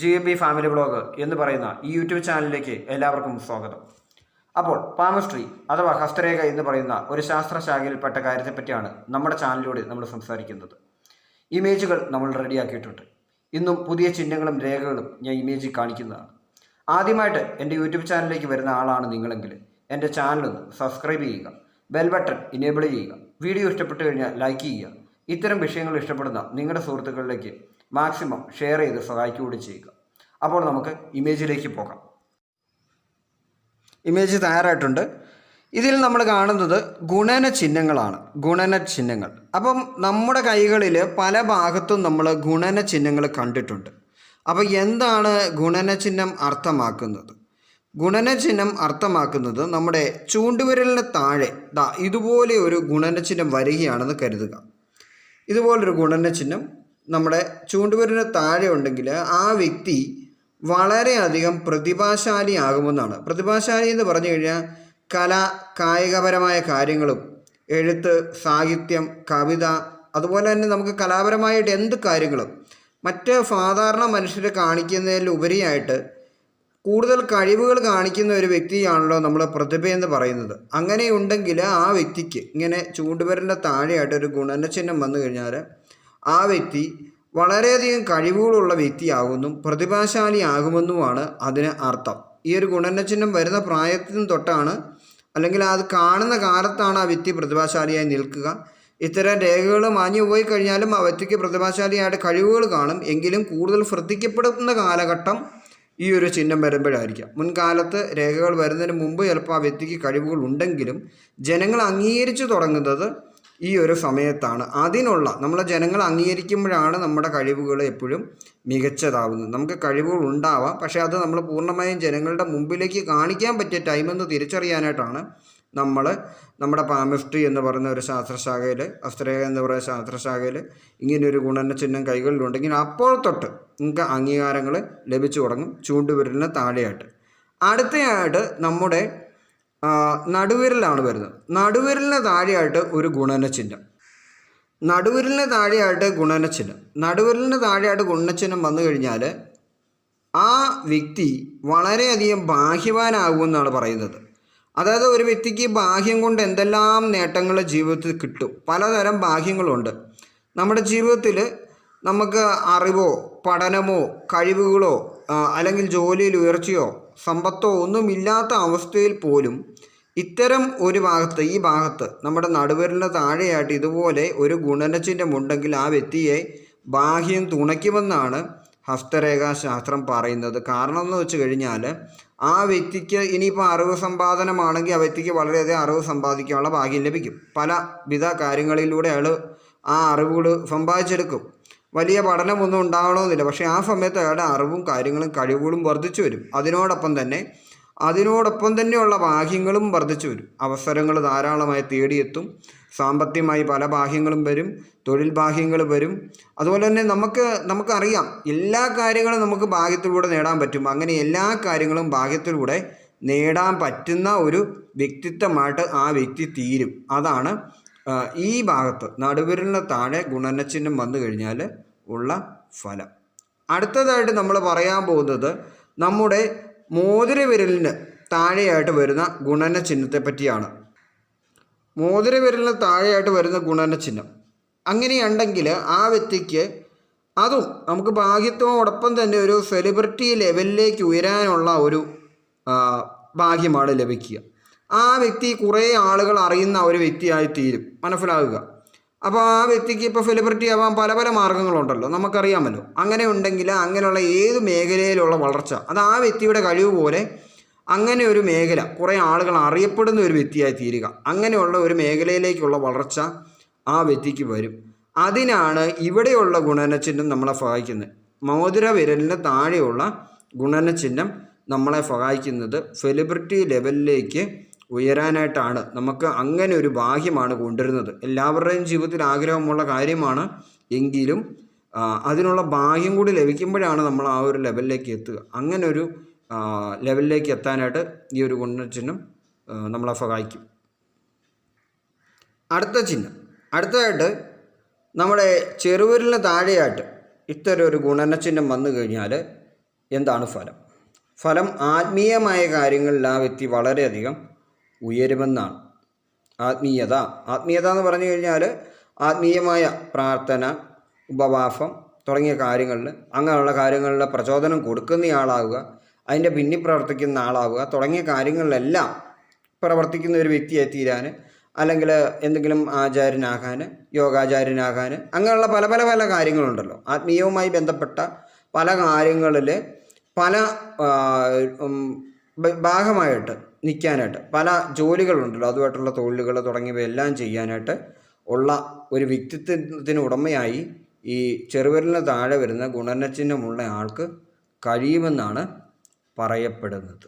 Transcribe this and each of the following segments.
G M B family blog എന്ന് പറയുന്ന ഈ യൂട്യൂബ് ചാനലിലേക്ക് എല്ലാവർക്കും സ്വാഗതം. അപ്പോൾ പാമസ്ട്രി അഥവാ ഹസ്തരേഖ എന്ന് പറയുന്ന ഒരു ശാസ്ത്രശാഖയിൽപ്പെട്ട കാര്യത്തെപ്പറ്റിയാണ് നമ്മുടെ ചാനലിലൂടെ നമ്മൾ സംസാരിക്കുന്നത്. ഇമേജുകൾ നമ്മൾ റെഡിയാക്കിയിട്ടുണ്ട്. ഇന്നും പുതിയ ചിഹ്നങ്ങളും രേഖകളും ഞാൻ ഇമേജിൽ കാണിക്കുന്നതാണ്. ആദ്യമായിട്ട് എന്റെ യൂട്യൂബ് ചാനലിലേക്ക് വരുന്ന ആളാണ് നിങ്ങളെങ്കിൽ എന്റെ ചാനലൊന്ന് സബ്സ്ക്രൈബ് ചെയ്യുക ബെൽ ബട്ടൺ ഇനേബിൾ ചെയ്യുക വീഡിയോ ഇഷ്ടപ്പെട്ടു കഴിഞ്ഞാൽ ലൈക്ക് ചെയ്യുക. ഇത്തരം വിഷയങ്ങൾ ഇഷ്ടപ്പെടുന്ന നിങ്ങളുടെ സുഹൃത്തുക്കളിലേക്ക് മാക്സിമം ഷെയർ ചെയ്ത് സഹായിക്കുകയും ചെയ്യുക. അപ്പോൾ നമുക്ക് ഇമേജിലേക്ക് പോകാം. ഇമേജ് തയ്യാറായിട്ടുണ്ട്. ഇതിൽ നമ്മൾ കാണുന്നത് ഗുണന ചിഹ്നങ്ങളാണ്. ഗുണന ചിഹ്നങ്ങൾ. അപ്പം നമ്മുടെ കൈകളിൽ പല ഭാഗത്തും നമ്മൾ ഗുണന ചിഹ്നങ്ങൾ കണ്ടിട്ടുണ്ട്. അപ്പോൾ എന്താണ് ഗുണന ചിഹ്നം അർത്ഥമാക്കുന്നത്? ഗുണന ചിഹ്നം അർത്ഥമാക്കുന്നത് നമ്മുടെ ചൂണ്ടുവിരലിന് താഴെ ദാ ഇതുപോലെ ഒരു ഗുണന ചിഹ്നം വരികയാണെന്ന് കരുതുക. ഇതുപോലൊരു ഗുണന ചിഹ്നം നമ്മുടെ ചൂണ്ടുവിരലിന് താഴെ ഉണ്ടെങ്കിൽ ആ വ്യക്തി വളരെയധികം പ്രതിഭാശാലിയാകുമെന്നാണ്. പ്രതിഭാശാലി എന്ന് പറഞ്ഞു കഴിഞ്ഞാൽ കല കായികപരമായ കാര്യങ്ങളും എഴുത്ത് സാഹിത്യം കവിത അതുപോലെ തന്നെ നമുക്ക് കലാപരമായിട്ട് എന്ത് കാര്യങ്ങളും മറ്റ് സാധാരണ മനുഷ്യരെ കാണിക്കുന്നതിൽ ഉപരിയായിട്ട് കൂടുതൽ കഴിവുകൾ കാണിക്കുന്ന ഒരു വ്യക്തിയാണല്ലോ നമ്മൾ പ്രതിഭയെന്ന് പറയുന്നത്. അങ്ങനെയുണ്ടെങ്കിൽ ആ വ്യക്തിക്ക് ഇങ്ങനെ ചൂണ്ടുപേരന്റെ താഴെയായിട്ട് ഒരു ഗുണനചിഹ്നം വന്നു കഴിഞ്ഞാൽ ആ വ്യക്തി വളരെയധികം കഴിവുകളുള്ള വ്യക്തിയാകുന്നു പ്രതിഭാശാലിയാകുമെന്നുമാണ് അതിന് അർത്ഥം. ഈ ഒരു ഗുണനചിഹ്നം വരുന്ന പ്രായത്തിനും തൊട്ടാണ് അല്ലെങ്കിൽ അത് കാണുന്ന കാലത്താണ് ആ വ്യക്തി പ്രതിഭാശാലിയായി നിൽക്കുക. ഇത്തരം രേഖകൾ മാഞ്ഞു പോയി കഴിഞ്ഞാലും ആ വ്യക്തിക്ക് പ്രതിഭാശാലിയായിട്ട് കഴിവുകൾ കാണും. എങ്കിലും കൂടുതൽ ശ്രദ്ധിക്കപ്പെടുന്ന കാലഘട്ടം ഈ ഒരു ചിഹ്നം വരുമ്പോഴായിരിക്കാം. മുൻകാലത്ത് രേഖകൾ വരുന്നതിന് മുമ്പ് ചിലപ്പോൾ ആ വ്യക്തിക്ക് കഴിവുകൾ ഉണ്ടെങ്കിലും ജനങ്ങൾ അംഗീകരിച്ചു തുടങ്ങുന്നത് ഈ ഒരു സമയത്താണ്. അതിനുള്ള നമ്മളെ ജനങ്ങൾ അംഗീകരിക്കുമ്പോഴാണ് നമ്മുടെ കഴിവുകൾ എപ്പോഴും മികച്ചതാവുന്നത്. നമുക്ക് കഴിവുകൾ ഉണ്ടാവാം പക്ഷേ അത് നമ്മൾ പൂർണമായും ജനങ്ങളുടെ മുമ്പിലേക്ക് കാണിക്കാൻ പറ്റിയ ടൈമെന്ന് തിരിച്ചറിയാനായിട്ടാണ് നമ്മൾ നമ്മുടെ പാമിസ്ട്രി എന്ന് പറയുന്ന ഒരു ശാസ്ത്രശാഖയിൽ അസ്ത്രേഖ എന്ന് പറയുന്ന ശാസ്ത്രശാഖയിൽ ഇങ്ങനെയൊരു ഗുണനചിഹ്നം കൈകളിലുണ്ടെങ്കിൽ അപ്പോൾ തൊട്ട് നിങ്ങൾക്ക് അംഗീകാരങ്ങൾ ലഭിച്ചു തുടങ്ങും ചൂണ്ടുവിരലിന് താഴെയായിട്ട്. അടുത്തയായിട്ട് നമ്മുടെ നടുവിരലാണ് വരുന്നത്. നടുവിരലിന് താഴെയായിട്ട് ഒരു ഗുണന ചിഹ്നം. നടുവിരലിന് താഴെയായിട്ട് ഗുണന ചിഹ്നം. നടുവിരലിന് താഴെയായിട്ട് ഗുണനചിഹ്നം വന്നു കഴിഞ്ഞാൽ ആ വ്യക്തി വളരെയധികം ബാഹ്യവാനാകുമെന്നാണ് പറയുന്നത്. അതായത് ഒരു വ്യക്തിക്ക് ബാഹ്യം കൊണ്ട് എന്തെല്ലാം നേട്ടങ്ങൾ ജീവിതത്തിൽ കിട്ടും. പലതരം ബാഹ്യങ്ങളുണ്ട് നമ്മുടെ ജീവിതത്തിൽ നമുക്ക് അറിവോ പഠനമോ കഴിവുകളോ അല്ലെങ്കിൽ ജോലിയിൽ ഉയർച്ചയോ സമ്പത്തോ ഒന്നുമില്ലാത്ത അവസ്ഥയിൽ പോലും ഇത്തരം ഒരു ഭാഗത്ത് ഈ ഭാഗത്ത് നമ്മുടെ നടുവരലിന്റെ താഴെയായിട്ട് ഇതുപോലെ ഒരു ഗുണനചിഹ്നം ഉണ്ടെങ്കിൽ ആ വ്യക്തിയെ ബാഹ്യം തുണയ്ക്കുമെന്നാണ് ഹസ്തരേഖാശാസ്ത്രം പറയുന്നത്. കാരണം എന്ന് വെച്ച് കഴിഞ്ഞാൽ ആ വ്യക്തിക്ക് ഇനിയിപ്പോൾ അറിവ് സമ്പാദനമാണെങ്കിൽ ആ വ്യക്തിക്ക് വളരെയധികം അറിവ് സമ്പാദിക്കാനുള്ള ഭാഗ്യം ലഭിക്കും. പലവിധ കാര്യങ്ങളിലൂടെ അയാൾ ആ അറിവുകൾ സമ്പാദിച്ചെടുക്കും. വലിയ പഠനമൊന്നും ഉണ്ടാകണമെന്നില്ല പക്ഷേ ആ സമയത്ത് അയാളുടെ അറിവും കാര്യങ്ങളും കഴിവുകളും വർദ്ധിച്ചു വരും. അതിനോടൊപ്പം തന്നെ അതിനോടൊപ്പം തന്നെയുള്ള ബാഹ്യങ്ങളും വർദ്ധിച്ചു വരും. അവസരങ്ങൾ ധാരാളമായി തേടിയെത്തും. സാമ്പത്തികമായി പല ബാഹ്യങ്ങളും വരും. തൊഴിൽ ബാഹ്യങ്ങൾ വരും. അതുപോലെ തന്നെ നമുക്ക് നമുക്കറിയാം എല്ലാ കാര്യങ്ങളും നമുക്ക് ഭാഗ്യത്തിലൂടെ നേടാൻ പറ്റും. അങ്ങനെ എല്ലാ കാര്യങ്ങളും ഭാഗ്യത്തിലൂടെ നേടാൻ പറ്റുന്ന ഒരു വ്യക്തിത്വമായിട്ട് ആ വ്യക്തി തീരും. അതാണ് ഈ ഭാഗത്ത് നടുവിരലിന് താഴെ ഗുണനചിഹ്നം വന്നു കഴിഞ്ഞാൽ ഉള്ള ഫലം. അടുത്തതായിട്ട് നമ്മൾ പറയാൻ പോകുന്നത് നമ്മുടെ മോതിരവിരലിന് താഴെയായിട്ട് വരുന്ന ഗുണന ചിഹ്നത്തെ പറ്റിയാണ്. മോതിരവിരലിന് താഴെയായിട്ട് വരുന്ന ഗുണന ചിഹ്നം അങ്ങനെയുണ്ടെങ്കിൽ ആ വ്യക്തിക്ക് അതും നമുക്ക് ഭാഗ്യത്തോടൊപ്പം തന്നെ ഒരു സെലിബ്രിറ്റി ലെവലിലേക്ക് ഉയരാനുള്ള ഒരു ഭാഗ്യമാണ് ലഭിക്കുക. ആ വ്യക്തി കുറേ ആളുകൾ അറിയുന്ന ഒരു വ്യക്തിയായി തീരും. മനസ്സിലാകുക അപ്പോൾ ആ വ്യക്തിക്ക് ഇപ്പോൾ സെലിബ്രിറ്റി ആവാൻ പല പല മാർഗങ്ങളുണ്ടല്ലോ നമുക്കറിയാമല്ലോ. അങ്ങനെ ഉണ്ടെങ്കിൽ അങ്ങനെയുള്ള ഏത് മേഖലയിലുള്ള വളർച്ച അത് ആ വ്യക്തിയുടെ കഴിവ് പോലെ അങ്ങനെ ഒരു മേഖല കുറേ ആളുകൾ അറിയപ്പെടുന്ന ഒരു വ്യക്തിയായി തീരുക. അങ്ങനെയുള്ള ഒരു മേഖലയിലേക്കുള്ള വളർച്ച ആ വ്യക്തിക്ക് വരും. അതിനാണ് ഇവിടെയുള്ള ഗുണനചിഹ്നം നമ്മളെ സഹായിക്കുന്നത്. മോതിര വിരലിന് താഴെയുള്ള ഗുണനചിഹ്നം നമ്മളെ സഹായിക്കുന്നത് സെലിബ്രിറ്റി ലെവലിലേക്ക് ഉയരാനായിട്ടാണ്. നമുക്ക് അങ്ങനെ ഒരു ബാഹ്യമാണ് കൊണ്ടുവരുന്നത്. എല്ലാവരുടെയും ജീവിതത്തിൽ ആഗ്രഹമുള്ള കാര്യമാണ് എങ്കിലും അതിനുള്ള ബാഹ്യം കൂടി ലഭിക്കുമ്പോഴാണ് നമ്മൾ ആ ഒരു ലെവലിലേക്ക് എത്തുക. അങ്ങനെ ഒരു ലെവലിലേക്ക് എത്താനായിട്ട് ഈ ഒരു ഗുണചിഹ്നം ചിഹ്നം നമ്മളെ സഹായിക്കും. അടുത്ത ചിഹ്നം. അടുത്തതായിട്ട് നമ്മുടെ ചെറുവിരലിന് താഴെയായിട്ട് ഇത്തരം ഒരു ഗുണനചിഹ്നം വന്നു കഴിഞ്ഞാൽ എന്താണ് ഫലം? ഫലം ആത്മീയമായ കാര്യങ്ങളിൽ ആ വ്യക്തി വളരെയധികം ഉയരുമെന്നാണ്. ആത്മീയത. ആത്മീയത എന്ന് പറഞ്ഞു കഴിഞ്ഞാൽ ആത്മീയമായ പ്രാർത്ഥന ഉപവാസം തുടങ്ങിയ കാര്യങ്ങളിൽ അങ്ങനെയുള്ള കാര്യങ്ങളിൽ പ്രചോദനം കൊടുക്കുന്നയാളാവുക അതിന്റെ പിന്നിൽ പ്രവർത്തിക്കുന്ന ആളാവുക തുടങ്ങിയ കാര്യങ്ങളിലെല്ലാം പ്രവർത്തിക്കുന്ന ഒരു വ്യക്തിയായി തീരാൻ അല്ലെങ്കിൽ എന്തെങ്കിലും ആചാര്യനാകാൻ യോഗാചാര്യനാകാൻ അങ്ങനെയുള്ള പല പല പല കാര്യങ്ങളുണ്ടല്ലോ. ആത്മീയവുമായി ബന്ധപ്പെട്ട പല കാര്യങ്ങളിൽ പല ഭാഗമായിട്ട് നിൽക്കാനായിട്ട് പല ജോലികളുണ്ടല്ലോ. അതുമായിട്ടുള്ള തൊഴിലുകൾ തുടങ്ങിയവയെല്ലാം ചെയ്യാനായിട്ട് ഉള്ള ഒരു വ്യക്തിത്വത്തിന് ഉടമയായി ഈ ചെറുവിരലിന് താഴെ വരുന്ന ഗുണനചിഹ്നമുള്ള ആൾക്ക് കഴിയുമെന്നാണ് പറയപ്പെടുന്നത്.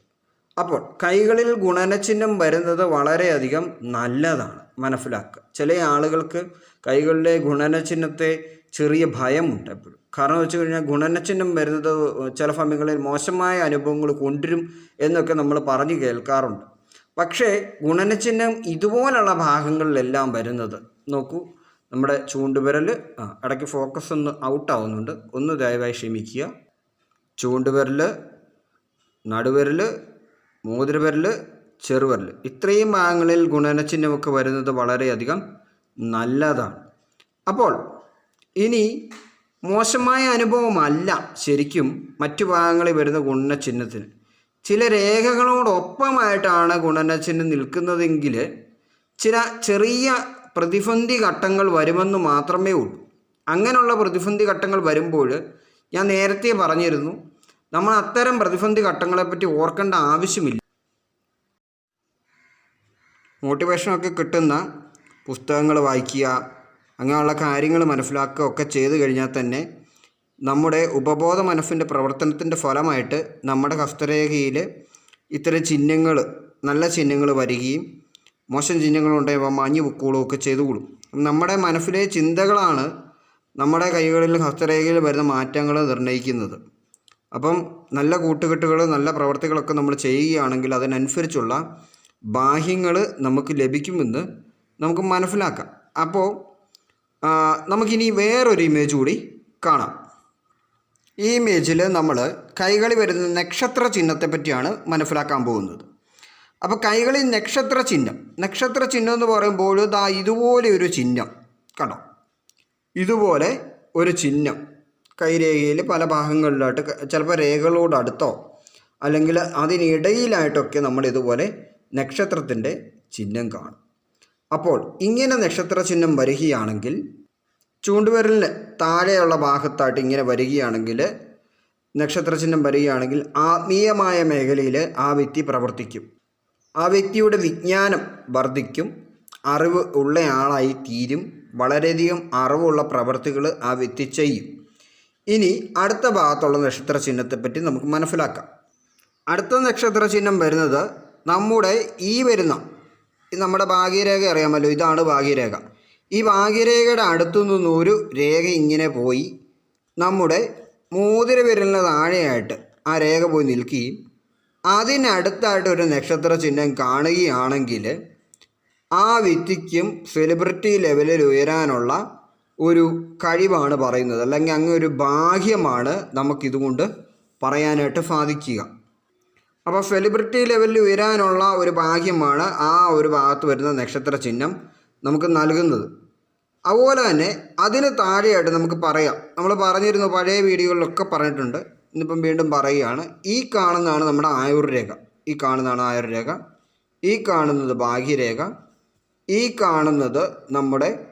അപ്പോൾ കൈകളിൽ ഗുണനചിഹ്നം വരുന്നത് വളരെയധികം നല്ലതാണ് മനസ്സിലാക്കുക. ചില ആളുകൾക്ക് കൈകളിലെ ഗുണനചിഹ്നത്തെ ചെറിയ ഭയമുണ്ട് എപ്പോഴും. കാരണം വെച്ച് കഴിഞ്ഞാൽ ഗുണനചിഹ്നം വരുന്നത് ചില സമയങ്ങളിൽ മോശമായ അനുഭവങ്ങൾ കൊണ്ടുവരും എന്നൊക്കെ നമ്മൾ പറഞ്ഞു കേൾക്കാറുണ്ട്. പക്ഷേ ഗുണനചിഹ്നം ഇതുപോലുള്ള ഭാഗങ്ങളിലെല്ലാം വരുന്നത് നോക്കൂ നമ്മുടെ ചൂണ്ടുവിരൽ ഇടയ്ക്ക് ഫോക്കസ് ഒന്ന് ഔട്ട് ആവുന്നുണ്ട്. ഒന്ന് ദയവായി ക്ഷമിക്കുക. ചൂണ്ടുവിരൽ നടുവിരൽ മോതിരവിരൽ ചെറുവിരൽ ഇത്രയും ഭാഗങ്ങളിൽ ഗുണനചിഹ്നമൊക്കെ വരുന്നത് വളരെയധികം നല്ലതാണ്. അപ്പോൾ ഇനി മോശമായ അനുഭവമല്ല ശരിക്കും മറ്റു ഭാഗങ്ങളിൽ വരുന്ന ഗുണനചിഹ്നത്തിന് ചില രേഖകളോടൊപ്പമായിട്ടാണ് ഗുണനചിഹ്നം നിൽക്കുന്നതെങ്കിൽ ചില ചെറിയ പ്രതിസന്ധി ഘട്ടങ്ങൾ വരുമെന്ന് മാത്രമേ ഉള്ളൂ. അങ്ങനെയുള്ള പ്രതിസന്ധി ഘട്ടങ്ങൾ വരുമ്പോൾ ഞാൻ നേരത്തെ പറഞ്ഞിരുന്നു നമ്മൾ അത്തരം പ്രതിസന്ധി ഘട്ടങ്ങളെപ്പറ്റി ഓർക്കേണ്ട ആവശ്യമില്ല. മോട്ടിവേഷനൊക്കെ കിട്ടുന്ന പുസ്തകങ്ങൾ വായിക്കുക അങ്ങനെയുള്ള കാര്യങ്ങൾ മനസ്സിലാക്കുക ഒക്കെ ചെയ്തു കഴിഞ്ഞാൽ തന്നെ നമ്മുടെ ഉപബോധ മനസ്സിന്റെ പ്രവർത്തനത്തിന്റെ ഫലമായിട്ട് നമ്മുടെ ഹസ്തരേഖയിൽ ഇത്തരം ചിഹ്നങ്ങൾ നല്ല ചിഹ്നങ്ങൾ വരികയും മോശം ചിഹ്നങ്ങളുണ്ടെങ്കിൽ മാഞ്ഞു പൊക്കോളും ഒക്കെ ചെയ്തുകൊള്ളും നമ്മുടെ മനസ്സിലെ ചിന്തകളാണ് നമ്മുടെ കൈകളിൽ ഹസ്തരേഖയിൽ വരുന്ന മാറ്റങ്ങൾ നിർണയിക്കുന്നത്. അപ്പം നല്ല കൂട്ടുകെട്ടുകൾ നല്ല പ്രവർത്തികളൊക്കെ നമ്മൾ ചെയ്യുകയാണെങ്കിൽ അതിനനുസരിച്ചുള്ള ബാഹ്യങ്ങൾ നമുക്ക് ലഭിക്കുമെന്ന് നമുക്ക് മനസ്സിലാക്കാം. അപ്പോൾ നമുക്കിനി വേറൊരു ഇമേജ് കൂടി കാണാം. ഈ ഇമേജിൽ നമ്മൾ കൈകളി വരുന്ന നക്ഷത്ര ചിഹ്നത്തെ പറ്റിയാണ് മനസ്സിലാക്കാൻ പോകുന്നത്. അപ്പോൾ കൈകളി നക്ഷത്ര ചിഹ്നം നക്ഷത്ര ചിഹ്നം എന്ന് പറയുമ്പോൾ ദാ ഇതുപോലെ ഒരു ചിഹ്നം കണ്ടോ? ഇതുപോലെ ഒരു ചിഹ്നം. കൈരേഖയിൽ പല ഭാഗങ്ങളിലായിട്ട് ചിലപ്പോൾ രേഖകളോട് അടുത്തോ അല്ലെങ്കിൽ അതിനിടയിലായിട്ടൊക്കെ നമ്മൾ ഇതുപോലെ നക്ഷത്രത്തിന്റെ ചിഹ്നം കാണും. അപ്പോൾ ഇങ്ങനെ നക്ഷത്ര ചിഹ്നം വരികയാണെങ്കിൽ ചൂണ്ടുവിരലിന് താഴെയുള്ള ഭാഗത്തായിട്ട് ഇങ്ങനെ വരികയാണെങ്കിൽ നക്ഷത്ര ചിഹ്നം വരികയാണെങ്കിൽ ആത്മീയമായ മേഖലയിൽ ആ വ്യക്തി പ്രവർത്തിക്കും. ആ വ്യക്തിയുടെ വിജ്ഞാനം വർദ്ധിക്കും അറിവ് ഉള്ളയാളായി തീരും വളരെയധികം അറിവുള്ള പ്രവർത്തികൾ ആ വ്യക്തി ചെയ്യും. ഇനി അടുത്ത ഭാഗത്തുള്ള നക്ഷത്ര ചിഹ്നത്തെപ്പറ്റി നമുക്ക് മനസ്സിലാക്കാം. അടുത്ത നക്ഷത്ര ചിഹ്നം വരുന്നത് നമ്മുടെ ഈ വരുന്ന നമ്മുടെ ഭാഗ്യരേഖ അറിയാമല്ലോ ഇതാണ് ഭാഗ്യരേഖ. ഈ ഭാഗ്യരേഖയുടെ അടുത്തു ഒരു രേഖ ഇങ്ങനെ പോയി. നമ്മുടെ മോതിര വിരലിന് താഴെയായിട്ട് ആ രേഖ പോയി നിൽക്കുകയും അതിനടുത്തായിട്ട് ഒരു നക്ഷത്ര ചിഹ്നം കാണുകയാണെങ്കിൽ ആ വ്യക്തിക്കും സെലിബ്രിറ്റി ലെവലിൽ ഉയരാനുള്ള ഒരു കഴിവാണ് പറയുന്നത്. അല്ലെങ്കിൽ അങ്ങ് ഒരു ഭാഗ്യമാണ് നമുക്കിതുകൊണ്ട് പറയാനായിട്ട് സാധിക്കുക. അപ്പോൾ സെലിബ്രിറ്റി ലെവലിൽ ഉയരാനുള്ള ഒരു ഭാഗ്യമാണ് ആ ഒരു ഭാഗത്ത് വരുന്ന നക്ഷത്ര ചിഹ്നം നമുക്ക് നൽകുന്നത്. അതുപോലെ തന്നെ അതിന് താഴെയായിട്ട് നമുക്ക് പറയാം. നമ്മൾ പറഞ്ഞിരുന്നു പഴയ വീഡിയോകളിലൊക്കെ പറഞ്ഞിട്ടുണ്ട്. ഇന്നിപ്പം വീണ്ടും പറയുകയാണ്. ഈ കാണുന്നതാണ് നമ്മുടെ ആയുർരേഖ. ഈ കാണുന്നതാണ് ആയുർരേഖ. ഈ കാണുന്നത് ഭാഗ്യരേഖ. ഈ കാണുന്നത് നമ്മുടെ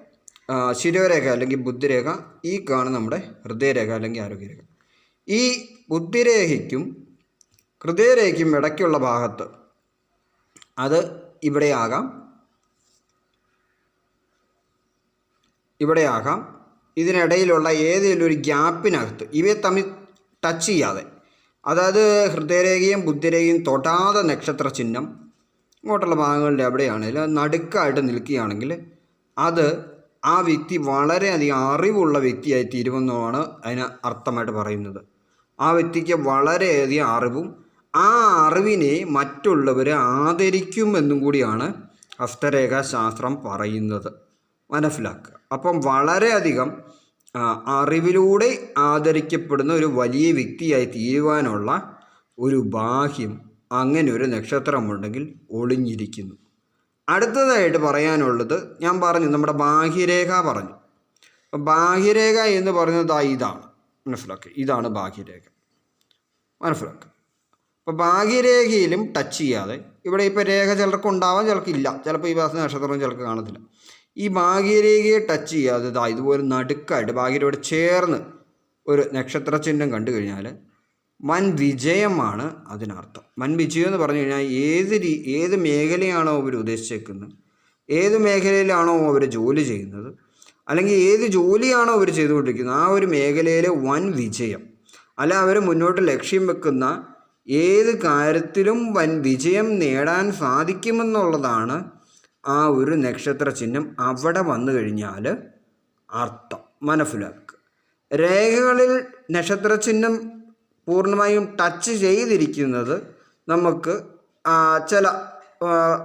ശിരോരേഖ അല്ലെങ്കിൽ ബുദ്ധിരേഖ. ഈ കാണുന്ന നമ്മുടെ ഹൃദയരേഖ അല്ലെങ്കിൽ ആരോഗ്യരേഖ. ഈ ബുദ്ധിരേഖയ്ക്കും ഹൃദയരേഖയ്ക്കും ഇടയ്ക്കുള്ള ഭാഗത്ത്. അത് ഇവിടെയാകാം. ഇവിടെയാകാം. ഇതിനിടയിലുള്ള ഏതെങ്കിലും ഒരു ഗ്യാപ്പിനകത്ത്. ഇവയെ തമ്മിൽ ടച്ച് ചെയ്യാതെ. അതായത് ഹൃദയരേഖയും ബുദ്ധിരേഖയും തൊടാതെ നക്ഷത്ര ചിഹ്നം ഇങ്ങോട്ടുള്ള ഭാഗങ്ങളുടെ എവിടെയാണെങ്കിലും നടുക്കായിട്ട് നിൽക്കുകയാണെങ്കിൽ അത് ആ വ്യക്തി വളരെയധികം അറിവുള്ള വ്യക്തിയായി തീരുമെന്നാണ് അതിന് അർത്ഥമായിട്ട് പറയുന്നത്. ആ വ്യക്തിക്ക് വളരെയധികം അറിവും ആ അറിവിനെ മറ്റുള്ളവർ ആദരിക്കുമെന്നും കൂടിയാണ് ഹസ്തരേഖാശാസ്ത്രം പറയുന്നത്. മനസ്സിലാക്കുക. അപ്പം വളരെയധികം അറിവിലൂടെ ആദരിക്കപ്പെടുന്ന ഒരു വലിയ വ്യക്തിയായി തീരുവാനുള്ള ഒരു ബാഹ്യം അങ്ങനെ ഒരു നക്ഷത്രമുണ്ടെങ്കിൽ ഒളിഞ്ഞിരിക്കുന്നു. അടുത്തതായിട്ട് പറയാനുള്ളത് ഞാൻ പറഞ്ഞു നമ്മുടെ ബാഹ്യരേഖ പറഞ്ഞു. ബാഹ്യരേഖ എന്ന് പറയുന്നത് ഇതാണ്. മനസ്സിലാക്കുക. ഇതാണ് ബാഹ്യരേഖ. മനസ്സിലാക്കുക. അപ്പോൾ ഭാഗ്യരേഖയിലും ടച്ച് ചെയ്യാതെ. ഇവിടെ ഇപ്പോൾ രേഖ ചിലർക്ക് ഉണ്ടാവാം ചിലർക്ക് ഇല്ല. ചിലപ്പോൾ ഈ ഭാഗത്ത് നക്ഷത്രവും ചിലർക്ക് കാണത്തില്ല. ഈ ഭാഗ്യരേഖയെ ടച്ച് ചെയ്യാതെ ഇതാ ഇതുപോലെ നടുക്കായിട്ട് ഭാഗ്യരോട് ചേർന്ന് ഒരു നക്ഷത്ര ചിഹ്നം കണ്ടു കഴിഞ്ഞാൽ വൻ വിജയമാണ് അതിനർത്ഥം. വൻ വിജയം എന്ന് പറഞ്ഞു കഴിഞ്ഞാൽ ഏത് രീ ഏത് മേഖലയാണോ അവർ ഉദ്ദേശിച്ചേക്കുന്നത്? ഏത് മേഖലയിലാണോ അവർ ജോലി ചെയ്യുന്നത്? അല്ലെങ്കിൽ ഏത് ജോലിയാണോ അവർ ചെയ്തുകൊണ്ടിരിക്കുന്നത്? ആ ഒരു മേഖലയിലെ വൻ വിജയം. അല്ല അവർ മുന്നോട്ട് ലക്ഷ്യം വെക്കുന്ന ഏത് കാര്യത്തിലും വൻ വിജയം നേടാൻ സാധിക്കുമെന്നുള്ളതാണ് ആ ഒരു നക്ഷത്ര ചിഹ്നം അവിടെ വന്നു കഴിഞ്ഞാൽ അർത്ഥം മനസ്സിലാക്കുക. രേഖകളിൽ നക്ഷത്ര ചിഹ്നം പൂർണമായും ടച്ച് ചെയ്തിരിക്കുന്നത് നമുക്ക് ചില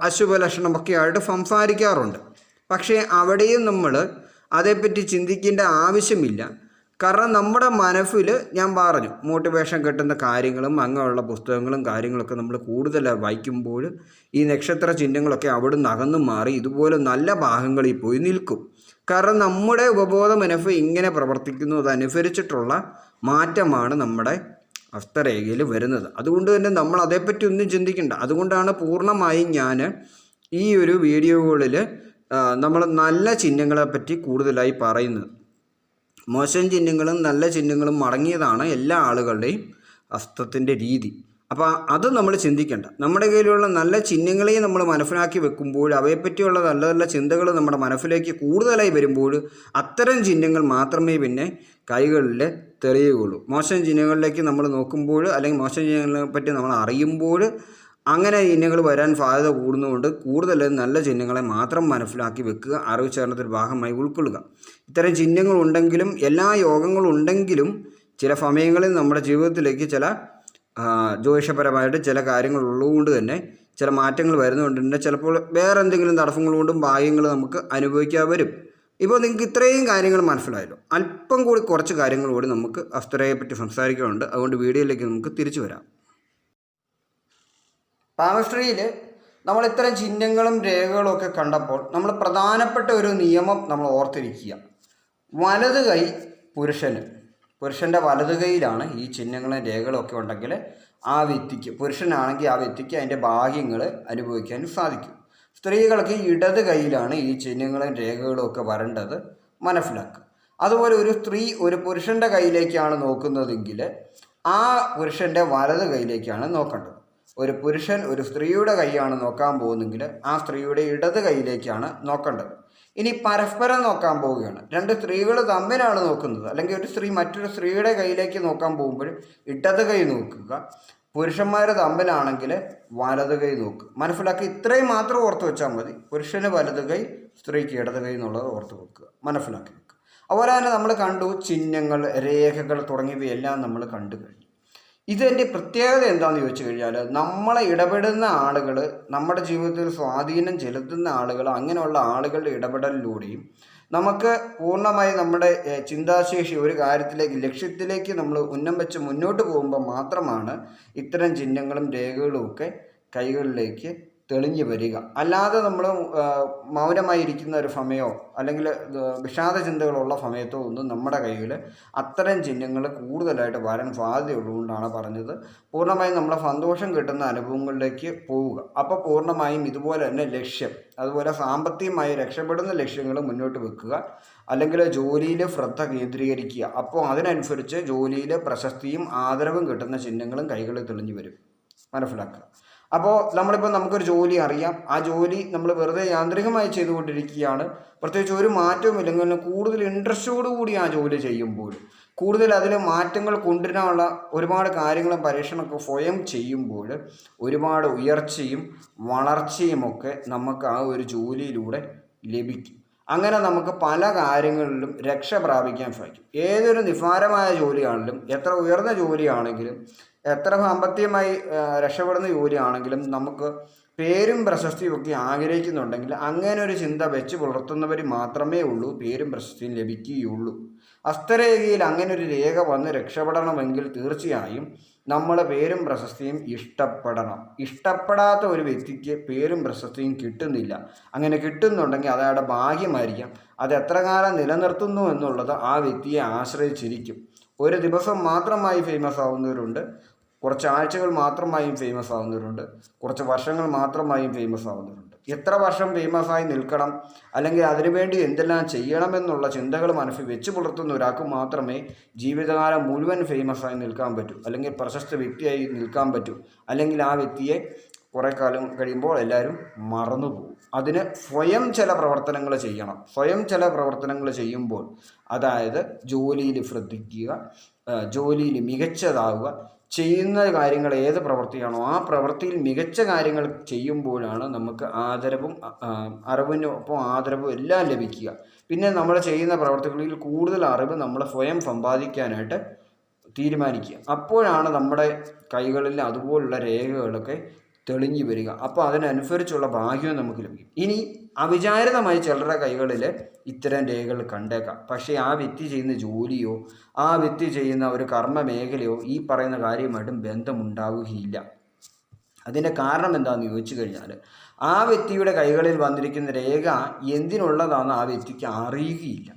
അശുഭ ലക്ഷണമൊക്കെ ആയിട്ട് സംസാരിക്കാറുണ്ട്. പക്ഷേ അവിടെയും നമ്മൾ അതേപ്പറ്റി ചിന്തിക്കേണ്ട ആവശ്യമില്ല. കാരണം നമ്മുടെ മനസ്സിൽ ഞാൻ പറഞ്ഞു മോട്ടിവേഷൻ കിട്ടുന്ന കാര്യങ്ങളും അങ്ങനെയുള്ള പുസ്തകങ്ങളും കാര്യങ്ങളൊക്കെ നമ്മൾ കൂടുതൽ വായിക്കുമ്പോൾ ഈ നക്ഷത്ര ചിഹ്നങ്ങളൊക്കെ അവിടെ നിന്ന് അകന്നു മാറി ഇതുപോലെ നല്ല ഭാഗങ്ങളിൽ പോയി നിൽക്കും. കാരണം നമ്മുടെ ഉപബോധ മനസ്സ് ഇങ്ങനെ പ്രവർത്തിക്കുന്നു അതനുസരിച്ചിട്ടുള്ള മാറ്റമാണ് നമ്മുടെ ഹസ്തരേഖയിൽ വരുന്നത്. അതുകൊണ്ട് തന്നെ നമ്മൾ അതേപ്പറ്റി ഒന്നും ചിന്തിക്കേണ്ട. അതുകൊണ്ടാണ് പൂർണമായും ഞാൻ ഈ ഒരു വീഡിയോകളിൽ നമ്മൾ നല്ല ചിഹ്നങ്ങളെ പറ്റി കൂടുതലായി പറയുന്നത്. മോശം ചിഹ്നങ്ങളും നല്ല ചിഹ്നങ്ങളും മടങ്ങിയതാണ് എല്ലാ ആളുകളുടെയും അസ്ത്രത്തിന്റെ രീതി. അപ്പോൾ അത് നമ്മൾ ചിന്തിക്കേണ്ട. നമ്മുടെ കയ്യിലുള്ള നല്ല ചിഹ്നങ്ങളെ നമ്മൾ മനസ്സിലാക്കി വെക്കുമ്പോൾ അവയെപ്പറ്റിയുള്ള നല്ല നല്ല ചിന്തകൾ നമ്മുടെ മനസ്സിലേക്ക് കൂടുതലായി വരുമ്പോൾ അത്തരം ചിഹ്നങ്ങൾ മാത്രമേ പിന്നെ കൈകളിൽ തെളിയുകയുള്ളൂ. മോശം ചിഹ്നങ്ങളിലേക്ക് നമ്മൾ നോക്കുമ്പോൾ അല്ലെങ്കിൽ മോശം ചിഹ്നങ്ങളെ പറ്റി നമ്മൾ അറിയുമ്പോൾ അങ്ങനെ ചിഹ്നങ്ങൾ വരാൻ സാധ്യത കൂടുന്നതുകൊണ്ട് കൂടുതൽ നല്ല ചിഹ്നങ്ങളെ മാത്രം മനസ്സിലാക്കി വെക്കുക അറിവ് ഭാഗമായി ഉൾക്കൊള്ളുക. ഇത്തരം ചിഹ്നങ്ങൾ ഉണ്ടെങ്കിലും എല്ലാ യോഗങ്ങളും ഉണ്ടെങ്കിലും ചില സമയങ്ങളിൽ നമ്മുടെ ജീവിതത്തിലേക്ക് ചില ജ്യോതിഷപരമായിട്ട് ചില കാര്യങ്ങൾ ഉള്ളതുകൊണ്ട് തന്നെ ചില മാറ്റങ്ങൾ വരുന്നതുകൊണ്ട് തന്നെ ചിലപ്പോൾ വേറെ എന്തെങ്കിലും തടസ്സങ്ങൾ കൊണ്ടും ഭാഗ്യങ്ങൾ നമുക്ക് അനുഭവിക്കാൻ വരും. ഇപ്പോൾ നിങ്ങൾക്ക് ഇത്രയും കാര്യങ്ങൾ മനസ്സിലായല്ലോ. അല്പം കൂടി കുറച്ച് കാര്യങ്ങൾ കൂടി നമുക്ക് അസ്ത്രയെ പറ്റി സംസാരിക്കാനുണ്ട്. അതുകൊണ്ട് വീഡിയോയിലേക്ക് നമുക്ക് തിരിച്ചു വരാം. പാമസ്ട്രിയിൽ നമ്മൾ ഇത്തരം ചിഹ്നങ്ങളും രേഖകളും ഒക്കെ കണ്ടപ്പോൾ നമ്മൾ പ്രധാനപ്പെട്ട ഒരു നിയമം നമ്മൾ ഓർത്തിരിക്കുക. വലത് കൈ പുരുഷന്. പുരുഷന്റെ വലത് കൈയിലാണ് ഈ ചിഹ്നങ്ങളും രേഖകളും ഒക്കെ ഉണ്ടെങ്കിൽ ആ വ്യക്തിക്ക് പുരുഷനാണെങ്കിൽ ആ വ്യക്തിക്ക് അതിന്റെ ഭാഗ്യങ്ങൾ അനുഭവിക്കാൻ സാധിക്കും. സ്ത്രീകൾക്ക് ഇടത് കൈയിലാണ് ഈ ചിഹ്നങ്ങളും രേഖകളും ഒക്കെ വരേണ്ടത് മനസ്സിലാക്കുക. അതുപോലെ ഒരു സ്ത്രീ ഒരു പുരുഷന്റെ കയ്യിലേക്കാണ് നോക്കുന്നതെങ്കിൽ ആ പുരുഷന്റെ വലത് കൈയിലേക്കാണ് നോക്കേണ്ടത്. ഒരു പുരുഷൻ ഒരു സ്ത്രീയുടെ കൈയാണ് നോക്കാൻ പോകുന്നെങ്കിൽ ആ സ്ത്രീയുടെ ഇടത് കൈയിലേക്കാണ് നോക്കേണ്ടത്. ഇനി പരസ്പരം നോക്കാൻ പോവുകയാണ്. രണ്ട് സ്ത്രീകൾ തമ്മിലാണ് നോക്കുന്നത്. അല്ലെങ്കിൽ ഒരു സ്ത്രീ മറ്റൊരു സ്ത്രീയുടെ കയ്യിലേക്ക് നോക്കാൻ പോകുമ്പോൾ ഇടത് കൈ നോക്കുക. പുരുഷന്മാർ തമ്മിലാണെങ്കിൽ വലത് കൈ നോക്കുക. മനസ്സിലാക്കി? ഇത്രയും മാത്രം ഓർത്ത് വെച്ചാൽ മതി. പുരുഷന് വലത് കൈ സ്ത്രീക്ക് ഇടത് കൈ എന്നുള്ളത് ഓർത്ത് വെക്കുക. മനസ്സിലാക്കി വെക്കുക. അതുപോലെ തന്നെ നമ്മൾ കണ്ടു ചിഹ്നങ്ങൾ രേഖകൾ തുടങ്ങിയവയെല്ലാം നമ്മൾ കണ്ടു കഴിഞ്ഞു. ഇതിന്റെ പ്രത്യേകത എന്താണെന്ന് ചോദിച്ചു കഴിഞ്ഞാൽ നമ്മളെ ഇടപെടുന്ന ആളുകൾ നമ്മുടെ ജീവിതത്തിൽ സ്വാധീനം ചെലുത്തുന്ന ആളുകൾ അങ്ങനെയുള്ള ആളുകളുടെ ഇടപെടലിലൂടെയും നമുക്ക് പൂർണമായി നമ്മുടെ ചിന്താശേഷി ഒരു കാര്യത്തിലേക്ക് ലക്ഷ്യത്തിലേക്ക് നമ്മൾ ഉന്നം വെച്ച് മുന്നോട്ട് പോകുമ്പോൾ മാത്രമാണ് ഇത്തരം ചിഹ്നങ്ങളും രേഖകളും ഒക്കെ കൈകളിലേക്ക് തെളിഞ്ഞു വരിക. അല്ലാതെ നമ്മൾ മൗനമായിരിക്കുന്ന ഒരു സമയമോ അല്ലെങ്കിൽ വിഷാദ ചിന്തകളുള്ള സമയത്തോ ഒന്നും നമ്മുടെ കയ്യിൽ അത്തരം ചിഹ്നങ്ങൾ കൂടുതലായിട്ട് വരാൻ സാധ്യതയുള്ളതുകൊണ്ടാണ് പറഞ്ഞത്. പൂർണമായും നമ്മളെ സന്തോഷം കിട്ടുന്ന അനുഭവങ്ങളിലേക്ക് പോവുക. അപ്പോൾ പൂർണമായും ഇതുപോലെ തന്നെ ലക്ഷ്യം അതുപോലെ സാമ്പത്തികമായി രക്ഷപ്പെടുന്ന ലക്ഷ്യങ്ങൾ മുന്നോട്ട് വെക്കുക. അല്ലെങ്കിൽ ജോലിയിൽ ശ്രദ്ധ കേന്ദ്രീകരിക്കുക. അപ്പോൾ അതിനനുസരിച്ച് ജോലിയിൽ പ്രശസ്തിയും ആദരവും കിട്ടുന്ന ചിഹ്നങ്ങളും കൈകളിൽ തെളിഞ്ഞു വരും. മനസ്സിലാക്കുക. അപ്പോൾ നമ്മളിപ്പോൾ നമുക്കൊരു ജോലി അറിയാം. ആ ജോലി നമ്മൾ വെറുതെ യാന്ത്രികമായി ചെയ്തുകൊണ്ടിരിക്കുകയാണ്. പ്രത്യേകിച്ച് ഒരു മാറ്റവും ഇല്ലെങ്കിൽ കൂടുതൽ ഇൻട്രസ്റ്റോടു കൂടി ആ ജോലി ചെയ്യുമ്പോൾ കൂടുതൽ അതിൽ മാറ്റങ്ങൾ കൊണ്ടുവരാനുള്ള ഒരുപാട് കാര്യങ്ങളും പരീക്ഷണമൊക്കെ സ്വയം ചെയ്യുമ്പോൾ ഒരുപാട് ഉയർച്ചയും വളർച്ചയും ഒക്കെ നമുക്ക് ആ ഒരു ജോലിയിലൂടെ ലഭിക്കും. അങ്ങനെ നമുക്ക് പല കാര്യങ്ങളിലും രക്ഷ പ്രാപിക്കാൻ സാധിക്കും. ഏതൊരു നിസ്സാരമായ ജോലിയാണെങ്കിലും എത്ര ഉയർന്ന ജോലിയാണെങ്കിലും എത്ര സാമ്പത്തികമായി രക്ഷപ്പെടുന്ന ജോലിയാണെങ്കിലും നമുക്ക് പേരും പ്രശസ്തിയും ഒക്കെ ആഗ്രഹിക്കുന്നുണ്ടെങ്കിൽ അങ്ങനെ ഒരു ചിന്ത വെച്ച് പുലർത്തുന്നവർ മാത്രമേ ഉള്ളൂ പേരും പ്രശസ്തിയും ലഭിക്കുകയുള്ളൂ. അസ്ഥരേഖയിൽ അങ്ങനെ ഒരു രേഖ വന്ന് രക്ഷപ്പെടണമെങ്കിൽ തീർച്ചയായും നമ്മൾ പേരും പ്രശസ്തിയും ഇഷ്ടപ്പെടണം. ഇഷ്ടപ്പെടാത്ത ഒരു വ്യക്തിക്ക് പേരും പ്രശസ്തിയും കിട്ടുന്നില്ല. അങ്ങനെ കിട്ടുന്നുണ്ടെങ്കിൽ അത് അയാളുടെ ഭാഗ്യമായിരിക്കാം. അത് എത്ര കാലം നിലനിർത്തുന്നു എന്നുള്ളത് ആ വ്യക്തിയെ ആശ്രയിച്ചിരിക്കും. ഒരു ദിവസം മാത്രമായി ഫേമസ് ആവുന്നവരുണ്ട്. കുറച്ച് ആഴ്ചകൾ മാത്രമായും ഫേമസ് ആവുന്നവരുണ്ട്. കുറച്ച് വർഷങ്ങൾ മാത്രമായും ഫേമസ് ആവുന്നവരുണ്ട്. എത്ര വർഷം ഫേമസ് ആയി നിൽക്കണം അല്ലെങ്കിൽ അതിനുവേണ്ടി എന്തെല്ലാം ചെയ്യണമെന്നുള്ള ചിന്തകൾ മനസ്സിൽ വെച്ച് പുലർത്തുന്ന ഒരാൾക്ക് മാത്രമേ ജീവിതകാലം മുഴുവൻ ഫേമസ് ആയി നിൽക്കാൻ പറ്റൂ അല്ലെങ്കിൽ പ്രശസ്ത വ്യക്തിയായി നിൽക്കാൻ പറ്റൂ അല്ലെങ്കിൽ ആ വ്യക്തിയെ കുറേ കാലം കഴിയുമ്പോൾ എല്ലാവരും മറന്നുപോകും. അതിന് സ്വയം ചില പ്രവർത്തനങ്ങൾ ചെയ്യണം. സ്വയം ചില പ്രവർത്തനങ്ങൾ ചെയ്യുമ്പോൾ അതായത് ജോലിയിൽ ശ്രദ്ധിക്കുക ജോലിയിൽ മികച്ചതാവുക ചെയ്യുന്ന കാര്യങ്ങൾ ഏത് പ്രവൃത്തിയാണോ ആ പ്രവൃത്തിയിൽ മികച്ച കാര്യങ്ങൾ ചെയ്യുമ്പോഴാണ് നമുക്ക് ആദരവും അറിവിനും ഒപ്പം ആദരവും എല്ലാം ലഭിക്കുക. പിന്നെ നമ്മൾ ചെയ്യുന്ന പ്രവർത്തികളിൽ കൂടുതൽ അറിവ് നമ്മൾ സ്വയം സമ്പാദിക്കാനായിട്ട് തീരുമാനിക്കുക. അപ്പോഴാണ് നമ്മുടെ കൈകളിൽ അതുപോലുള്ള രേഖകളൊക്കെ തെളിഞ്ഞു വരിക. അപ്പോൾ അതിനനുസരിച്ചുള്ള ഭാഗ്യവും നമുക്ക് ലഭിക്കും. ഇനി അവിചാരിതമായി ചിലരുടെ കൈകളിൽ ഇത്തരം രേഖകൾ കണ്ടേക്കാം. പക്ഷേ ആ വ്യക്തി ചെയ്യുന്ന ജോലിയോ ആ വ്യക്തി ചെയ്യുന്ന ഒരു കർമ്മ മേഖലയോ ഈ പറയുന്ന കാര്യമായിട്ടും ബന്ധമുണ്ടാവുകയില്ല. അതിന്റെ കാരണം എന്താണെന്ന് ചോദിച്ചു കഴിഞ്ഞാൽ ആ വ്യക്തിയുടെ കൈകളിൽ വന്നിരിക്കുന്ന രേഖ എന്തിനുള്ളതാണെന്ന് ആ വ്യക്തിക്ക് അറിയുകയില്ല.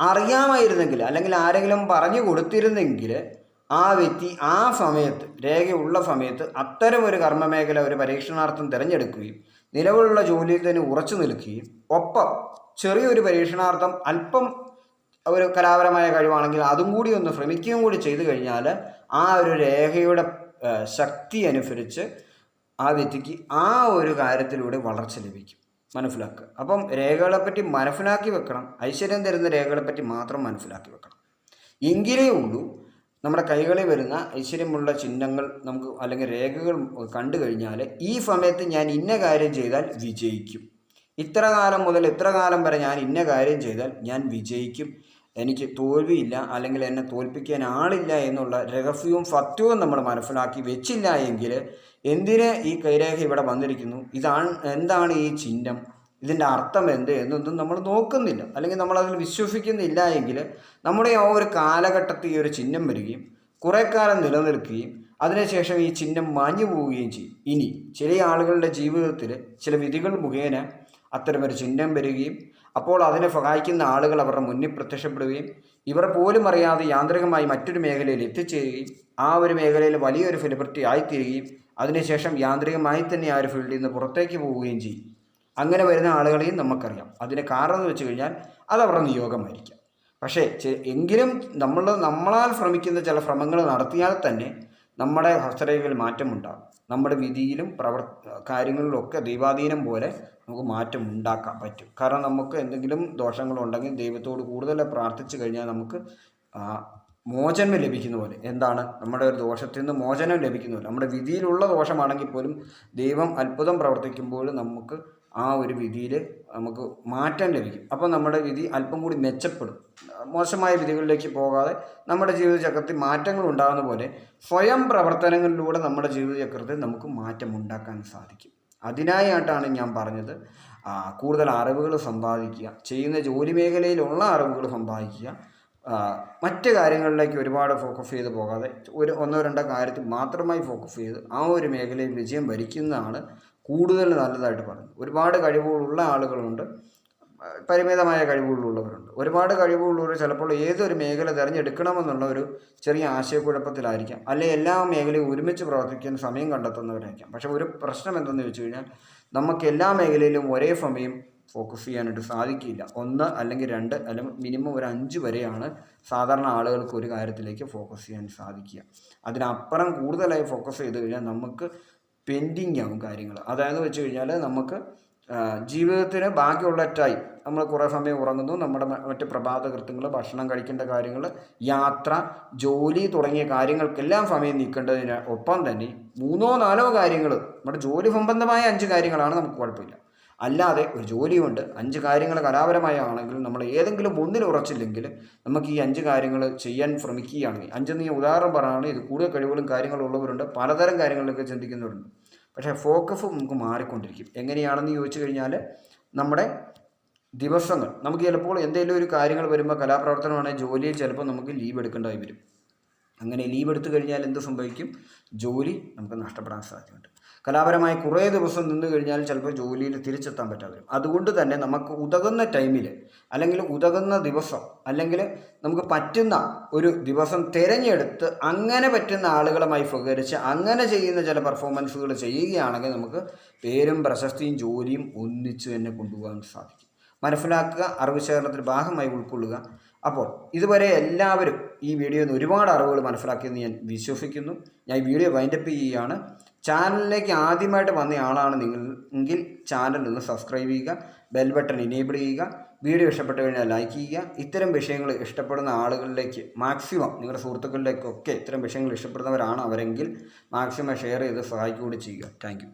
അറിയാമായിരുന്നെങ്കിൽ അല്ലെങ്കിൽ ആരെങ്കിലും പറഞ്ഞു കൊടുത്തിരുന്നെങ്കിൽ ആ വ്യക്തി ആ സമയത്ത് രേഖയുള്ള സമയത്ത് അത്തരം ഒരു കർമ്മമേഖല ഒരു പരീക്ഷണാർത്ഥം തിരഞ്ഞെടുക്കുകയും നിലവിലുള്ള ജോലിയിൽ തന്നെ ഉറച്ചു നിൽക്കുകയും ഒപ്പം ചെറിയൊരു പരീക്ഷണാർത്ഥം അല്പം ഒരു കലാപരമായ കഴിവാണെങ്കിൽ അതും കൂടി ഒന്ന് ശ്രമിക്കുകയും കൂടി ചെയ്തു കഴിഞ്ഞാൽ ആ ഒരു രേഖയുടെ ശക്തി അനുസരിച്ച് ആ വ്യക്തിക്ക് ആ ഒരു കാര്യത്തിലൂടെ വളർച്ച ലഭിക്കും. മനസ്സിലാക്കുക. അപ്പം രേഖകളെപ്പറ്റി മനസ്സിലാക്കി വെക്കണം. ഐശ്വര്യം തരുന്ന രേഖകളെപ്പറ്റി മാത്രം മനസ്സിലാക്കി വെക്കണം. എങ്കിലേ ഉള്ളൂ നമ്മുടെ കൈകളിൽ വരുന്ന ഐശ്വര്യമുള്ള ചിഹ്നങ്ങൾ നമുക്ക് അല്ലെങ്കിൽ രേഖകൾ കണ്ടു കഴിഞ്ഞാൽ ഈ സമയത്ത് ഞാൻ ഇന്ന കാര്യം ചെയ്താൽ വിജയിക്കും. ഇത്ര കാലം മുതൽ ഇത്ര കാലം വരെ ഞാൻ ഇന്ന കാര്യം ചെയ്താൽ ഞാൻ വിജയിക്കും. എനിക്ക് തോൽവിയില്ല അല്ലെങ്കിൽ എന്നെ തോൽപ്പിക്കാൻ ആളില്ല എന്നുള്ള രഹസ്യവും സത്യവും നമ്മൾ മനസ്സിലാക്കി വെച്ചില്ല എങ്കിൽ എന്തിന് ഈ കൈരേഖ ഇവിടെ വന്നിരിക്കുന്നു? ഇതാണ് എന്താണ് ഈ ചിഹ്നം? ഇതിന്റെ അർത്ഥം എന്ത് എന്നൊന്നും നമ്മൾ നോക്കുന്നില്ല. അല്ലെങ്കിൽ നമ്മൾ അതിൽ വിശ്വസിക്കുന്നില്ല എങ്കിൽ നമ്മുടെ ആ ഒരു കാലഘട്ടത്തിൽ ഈ ഒരു ചിഹ്നം വരികയും കുറേ കാലം നിലനിൽക്കുകയും അതിനുശേഷം ഈ ചിഹ്നം മാഞ്ഞു പോവുകയും ചെയ്യും. ഇനി ചില ആളുകളുടെ ജീവിതത്തിൽ ചില വിധികൾ മുഖേന അത്തരമൊരു ചിഹ്നം വരികയും അപ്പോൾ അതിനെ സഹായിക്കുന്ന ആളുകൾ അവരുടെ മുന്നിൽ പ്രത്യക്ഷപ്പെടുകയും ഇവർ പോലും അറിയാതെ യാന്ത്രികമായി മറ്റൊരു മേഖലയിൽ എത്തിച്ചേരുകയും ആ ഒരു മേഖലയിൽ വലിയൊരു സെലിബ്രിറ്റി ആയിത്തീരുകയും അതിനുശേഷം യാന്ത്രികമായി തന്നെ ആ ഒരു ഫീൽഡിൽ നിന്ന് പുറത്തേക്ക് പോവുകയും ചെയ്യും. അങ്ങനെ വരുന്ന ആളുകളെയും നമുക്കറിയാം. അതിന് കാരണം എന്ന് വെച്ച് കഴിഞ്ഞാൽ അത് അവരുടെ നിയോഗമായിരിക്കാം. പക്ഷേ എങ്കിലും നമ്മൾ നമ്മളാൽ ശ്രമിക്കുന്ന ചില ശ്രമങ്ങൾ നടത്തിയാൽ തന്നെ നമ്മുടെ ഹസ്തരേഖയിൽ മാറ്റമുണ്ടാകും. നമ്മുടെ വിധിയിലും പ്രവർ കാര്യങ്ങളിലൊക്കെ ദൈവാധീനം പോലെ നമുക്ക് മാറ്റം ഉണ്ടാക്കാൻ പറ്റും. കാരണം നമുക്ക് എന്തെങ്കിലും ദോഷങ്ങളുണ്ടെങ്കിൽ ദൈവത്തോട് കൂടുതൽ പ്രാർത്ഥിച്ചു കഴിഞ്ഞാൽ നമുക്ക് മോചനം ലഭിക്കുന്ന പോലെ. എന്താണ്? നമ്മുടെ ഒരു ദോഷത്തിൽ നിന്ന് മോചനം ലഭിക്കുന്ന പോലെ. നമ്മുടെ വിധിയിലുള്ള ദോഷമാണെങ്കിൽ പോലും ദൈവം അത്ഭുതം പ്രവർത്തിക്കുമ്പോൾ നമുക്ക് ആ ഒരു വിധിയിൽ നമുക്ക് മാറ്റം ലഭിക്കും. അപ്പോൾ നമ്മുടെ വിധി അല്പം കൂടി മെച്ചപ്പെടും. മോശമായ വിധികളിലേക്ക് പോകാതെ നമ്മുടെ ജീവിതചക്രത്തിൽ മാറ്റങ്ങൾ ഉണ്ടാകുന്ന പോലെ സ്വയം പ്രവർത്തനങ്ങളിലൂടെ നമ്മുടെ ജീവിതചക്രത്തിൽ നമുക്ക് മാറ്റം ഉണ്ടാക്കാൻ സാധിക്കും. അതിനായിട്ടാണ് ഞാൻ പറഞ്ഞത് കൂടുതൽ അറിവുകൾ സമ്പാദിക്കുക ചെയ്യുന്ന ജോലി മേഖലയിലുള്ള അറിവുകൾ സമ്പാദിക്കുക മറ്റ് കാര്യങ്ങളിലേക്ക് ഒരുപാട് ഫോക്കസ് ചെയ്ത് പോകാതെ ഒരു ഒന്നോ രണ്ടോ കാര്യത്തിൽ മാത്രമായി ഫോക്കസ് ചെയ്ത് ആ ഒരു മേഖലയിൽ വിജയം വരിക്കുന്നതാണ് കൂടുതൽ നല്ലതായിട്ട് പറഞ്ഞു. ഒരുപാട് കഴിവുകളുള്ള ആളുകളുണ്ട്. പരിമിതമായ കഴിവുകളുള്ളവരുണ്ട്. ഒരുപാട് കഴിവുള്ളവർ ചിലപ്പോൾ ഏതൊരു മേഖല തിരഞ്ഞെടുക്കണമെന്നുള്ള ഒരു ചെറിയ ആശയക്കുഴപ്പത്തിലായിരിക്കാം. അല്ലെങ്കിൽ എല്ലാ മേഖലയും ഒരുമിച്ച് പ്രവർത്തിക്കാൻ സമയം കണ്ടെത്തുന്നവരായിരിക്കാം. പക്ഷെ ഒരു പ്രശ്നം എന്തെന്ന് ചോദിച്ചു കഴിഞ്ഞാൽ നമുക്ക് എല്ലാ മേഖലയിലും ഒരേ സമയം ഫോക്കസ് ചെയ്യാനായിട്ട് സാധിക്കില്ല. ഒന്ന് അല്ലെങ്കിൽ രണ്ട് അല്ലെങ്കിൽ മിനിമം ഒരു അഞ്ച് വരെയാണ് സാധാരണ ആളുകൾക്ക് ഒരു കാര്യത്തിലേക്ക് ഫോക്കസ് ചെയ്യാൻ സാധിക്കുക. അതിനപ്പുറം കൂടുതലായി ഫോക്കസ് ചെയ്ത് കഴിഞ്ഞാൽ നമുക്ക് പെൻഡിങ് ആവും കാര്യങ്ങൾ അതായത് വെച്ച് കഴിഞ്ഞാൽ നമുക്ക് ജീവിതത്തിന് ബാക്കിയുള്ള ടൈം നമ്മൾ കുറേ സമയം ഉറങ്ങുന്നു. നമ്മുടെ മറ്റ് പ്രഭാത കൃത്യങ്ങൾ ഭക്ഷണം കഴിക്കേണ്ട കാര്യങ്ങൾ യാത്ര ജോലി തുടങ്ങിയ കാര്യങ്ങൾക്കെല്ലാം സമയം നീക്കേണ്ടതിന് ഒപ്പം തന്നെ മൂന്നോ നാലോ കാര്യങ്ങൾ നമ്മുടെ ജോലി സംബന്ധമായ അഞ്ച് കാര്യങ്ങളാണ് നമുക്ക് കുഴപ്പമില്ല. അല്ലാതെ ഒരു ജോലിയുണ്ട്. അഞ്ച് കാര്യങ്ങൾ കലാപരമായ ആണെങ്കിലും നമ്മൾ ഏതെങ്കിലും ഒന്നിൽ ഉറച്ചില്ലെങ്കിൽ നമുക്ക് ഈ അഞ്ച് കാര്യങ്ങൾ ചെയ്യാൻ ശ്രമിക്കുകയാണെങ്കിൽ അഞ്ച് നീ ഉദാഹരണം പറയുകയാണെങ്കിൽ ഇത് കൂടുതൽ കഴിവുകളും കാര്യങ്ങളും ഉള്ളവരുണ്ട് പലതരം കാര്യങ്ങളിലൊക്കെ ചിന്തിക്കുന്നവരുണ്ട്. പക്ഷേ ഫോക്കസ് നമുക്ക് മാറിക്കൊണ്ടിരിക്കും. എങ്ങനെയാണെന്ന് ചോദിച്ചു കഴിഞ്ഞാൽ നമ്മുടെ ദിവസങ്ങൾ നമുക്ക് ചിലപ്പോൾ എന്തെങ്കിലും ഒരു കാര്യങ്ങൾ വരുമ്പോൾ കലാപ്രവർത്തനമാണെങ്കിൽ ജോലിയിൽ ചിലപ്പോൾ നമുക്ക് ലീവ് എടുക്കേണ്ടതായി വരും. അങ്ങനെ ലീവ് എടുത്തു കഴിഞ്ഞാൽ എന്ത് സംഭവിക്കും? ജോലി നമുക്ക് നഷ്ടപ്പെടാൻ സാധ്യതയുണ്ട്. കലാപരമായി കുറേ ദിവസം നിന്ന് കഴിഞ്ഞാൽ ചിലപ്പോൾ ജോലിയിൽ തിരിച്ചെത്താൻ പറ്റാതെ വരും അതുകൊണ്ട് തന്നെ നമുക്ക് ഉതകുന്ന ടൈമിൽ അല്ലെങ്കിൽ ഉതകുന്ന ദിവസം അല്ലെങ്കിൽ നമുക്ക് പറ്റുന്ന ഒരു ദിവസം തിരഞ്ഞെടുത്ത് അങ്ങനെ പറ്റുന്ന ആളുകളുമായി സഹകരിച്ച് അങ്ങനെ ചെയ്യുന്ന ചില പെർഫോമൻസുകൾ ചെയ്യുകയാണെങ്കിൽ നമുക്ക് പേരും പ്രശസ്തിയും ജോലിയും ഒന്നിച്ചു തന്നെ കൊണ്ടുപോകാൻ സാധിക്കും. മനസ്സിലാക്കുക അറിവ് ശേഖരണത്തിന് ഭാഗമായി ഉൾക്കൊള്ളുക. അപ്പോൾ ഇതുവരെ എല്ലാവരും ഈ വീഡിയോയിൽ നിന്ന് ഒരുപാട് അറിവുകൾ മനസ്സിലാക്കിയെന്ന് ഞാൻ വിശ്വസിക്കുന്നു. ഞാൻ ഈ വീഡിയോ വൈൻഡപ്പ് ചെയ്യുകയാണ്. ചാനലിലേക്ക് ആദ്യമായിട്ട് വന്ന ആളാണ് നിങ്ങൾ എങ്കിൽ ചാനൽ ഒന്ന് സബ്സ്ക്രൈബ് ചെയ്യുക ബെൽ ബട്ടൺ ഇനേബിൾ ചെയ്യുക വീഡിയോ ഇഷ്ടപ്പെട്ട് കഴിഞ്ഞാൽ ലൈക്ക് ചെയ്യുക. ഇത്തരം വിഷയങ്ങൾ ഇഷ്ടപ്പെടുന്ന ആളുകളിലേക്ക് മാക്സിമം നിങ്ങളുടെ സുഹൃത്തുക്കളിലേക്കൊക്കെ ഇത്തരം വിഷയങ്ങൾ ഇഷ്ടപ്പെടുന്നവരാണ് അവരെങ്കിൽ മാക്സിമം ഷെയർ ചെയ്ത് സഹായിക്കുകയും ചെയ്യുക. താങ്ക്